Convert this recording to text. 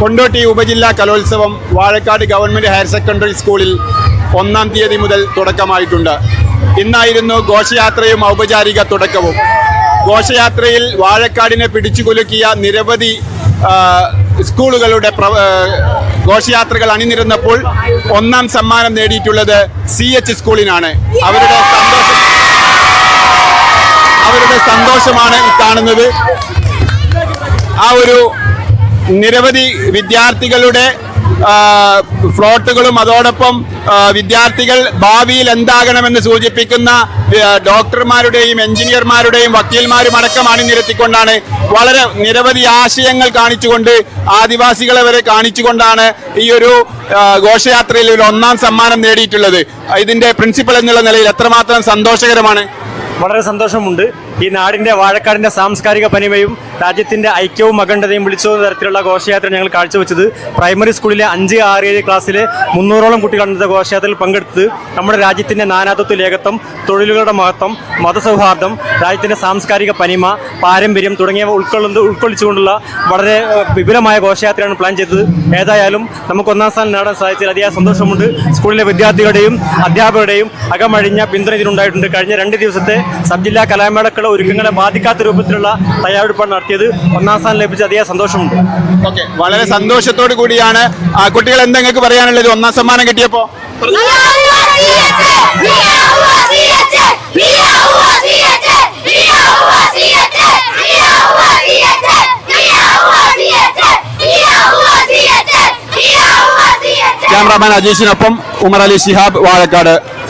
കൊണ്ടോട്ടി ഉപജില്ലാ കലോത്സവം Vazhakkad government higher secondary സ്കൂളിൽ ഒന്നാം തീയതി മുതൽ തുടക്കമായിട്ടുണ്ട്. ഇന്നായിരുന്നു ഘോഷയാത്രയും ഔപചാരിക തുടക്കവും. ഘോഷയാത്രയിൽ വാഴക്കാടിനെ പിടിച്ചുകുലുക്കിയ നിരവധി സ്കൂളുകളുടെ ഘോഷയാത്രകൾ അണിനിരന്നപ്പോൾ ഒന്നാം സമ്മാനം നേടിയിട്ടുള്ളത് സി എച്ച് സ്കൂളിനാണ്. അവരുടെ സന്തോഷം അവരുടെ സന്തോഷമാണ് കാണുന്നത്. ആ ഒരു നിരവധി വിദ്യാർത്ഥികളുടെ ഫ്ലോട്ടുകളും അതോടൊപ്പം വിദ്യാർത്ഥികൾ ഭാവിയിൽ എന്താകണമെന്ന് സൂചിപ്പിക്കുന്ന ഡോക്ടർമാരുടെയും എഞ്ചിനീയർമാരുടെയും വക്കീൽമാരും അടക്കം അണിനിരത്തിക്കൊണ്ടാണ് വളരെ നിരവധി ആശയങ്ങൾ കാണിച്ചുകൊണ്ട് ആദിവാസികളെ വരെ കാണിച്ചുകൊണ്ടാണ് ഈ ഒരു ഘോഷയാത്രയിൽ ഒരു ഒന്നാം സമ്മാനം നേടിയിട്ടുള്ളത്. ഇതിന്റെ പ്രിൻസിപ്പൽ എന്നുള്ള നിലയിൽ എത്രമാത്രം സന്തോഷകരമാണ്? വളരെ സന്തോഷമുണ്ട്. ഈ നാടിന്റെ വാഴക്കാടിന്റെ സാംസ്കാരിക പനിമയും രാജ്യത്തിന്റെ ഐക്യവും അഖണ്ഡതയും വിളിച്ചോന്ന തരത്തിലുള്ള ഘോഷയാത്ര ഞങ്ങൾ കാഴ്ചവെച്ചത്. പ്രൈമറി സ്കൂളിലെ അഞ്ച് ആറ് ഏഴ് ക്ലാസ്സിലെ മുന്നൂറോളം കുട്ടികൾ അന്നത്തെ ഘോഷയാത്രയിൽ പങ്കെടുത്ത് നമ്മുടെ രാജ്യത്തിന്റെ നാനാത്വത്വ ലേഖത്വം തൊഴിലുകളുടെ മഹത്വം മതസൗഹാർദ്ദം രാജ്യത്തിന്റെ സാംസ്കാരിക പനിമ പാരമ്പര്യം തുടങ്ങിയവ ഉൾക്കൊള്ളുന്ന ഉൾക്കൊള്ളിച്ചുകൊണ്ടുള്ള വളരെ വിപുലമായ ഘോഷയാത്രയാണ് പ്ലാൻ ചെയ്തത്. ഏതായാലും നമുക്ക് ഒന്നാം സ്ഥാനം നേടാൻ സാധിച്ചതിൽ അതിയായ സന്തോഷമുണ്ട്. സ്കൂളിലെ വിദ്യാർത്ഥികളുടെയും അധ്യാപകരുടെയും അകമഴിഞ്ഞ പിന്തുണ ഇതിനുണ്ടായിട്ടുണ്ട്. കഴിഞ്ഞ രണ്ട് ദിവസത്തെ സബ് ജില്ലാ കലാമേളക്കുള്ള ഒരുക്കങ്ങളെ ബാധിക്കാത്ത രൂപത്തിലുള്ള തയ്യാറെടുപ്പാണ് നടത്തിയത്. ഒന്നാം സ്ഥാനം ലഭിച്ച അതിയായ സന്തോഷമുണ്ട്. ഓക്കെ. വളരെ സന്തോഷത്തോടു കൂടിയാണ് കുട്ടികൾ എന്താ നിങ്ങൾക്ക് പറയാനുള്ളത്? ഒന്നാം സമ്മാനം കിട്ടിയപ്പോ? ക്യാമറാമാൻ അജീഷിനൊപ്പം ഉമർ അലി ശിഹാബ് വാഴക്കാട്.